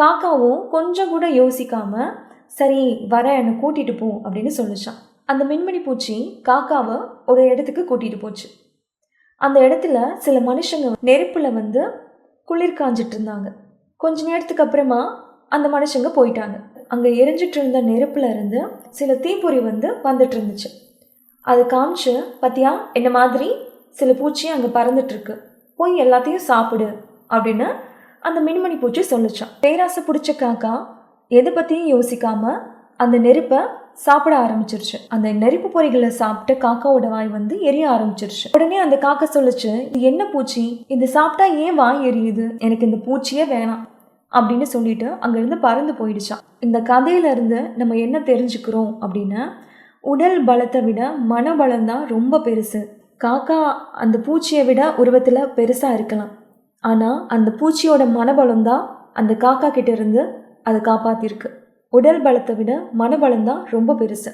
காக்காவும் கொஞ்சம் கூட யோசிக்காம சரி வர என்னை கூட்டிட்டு போ அப்படின்னு சொல்லிச்சான் அந்த மின்மணி பூச்சி காக்காவை ஒரு இடத்துக்கு கூட்டிட்டு போச்சு. அந்த இடத்துல சில மனுஷங்க நெருப்புல வந்து குளிர் காஞ்சிட்டு இருந்தாங்க. கொஞ்ச நேரத்துக்கு அப்புறமா அந்த மனுஷங்க போயிட்டாங்க. அங்கே எரிஞ்சிட்டு இருந்த நெருப்புல இருந்து சில தீப்பொறி வந்து வந்துட்டு இருந்துச்சு. அது காமிச்சு பத்தியா என்ன மாதிரி? சில பூச்சி அங்கே பறந்துட்டு இருக்கு. போய் எல்லாத்தையும் சாப்பிடு அப்படின்னு அந்த மின்மணி பூச்சி சொல்லுச்சான் பேராசை பிடிச்ச காக்கா எதை பற்றியும் யோசிக்காம அந்த நெருப்பை சாப்பிட ஆரம்பிச்சிருச்சு. அந்த நெருப்பு பொறிகளை சாப்பிட்டு காக்காவோட வாய் வந்து எரிய ஆரம்பிச்சிருச்சு. உடனே அந்த காக்கா சொல்லுச்சு இது என்ன பூச்சி? இது சாப்பிட்டா ஏன் வாய் எரியுது? எனக்கு இந்த பூச்சியே வேணாம். அப்படின்னு சொல்லிட்டு அங்கேருந்து பறந்து போயிடுச்சான் இந்த கதையில இருந்து நம்ம என்ன தெரிஞ்சுக்கிறோம் அப்படின்னா உடல் பலத்தை விட மனபலம் தான் ரொம்ப பெருசு. காக்கா அந்த பூச்சியை விட உருவத்தில் பெருசாக இருக்கலாம். ஆனால் அந்த பூச்சியோட மனபலம் தான் அந்த காக்கா கிட்டேருந்து அதை காப்பாற்றிருக்கு உடல் பலத்தை விட மனபலம் தான் ரொம்ப பெருசு.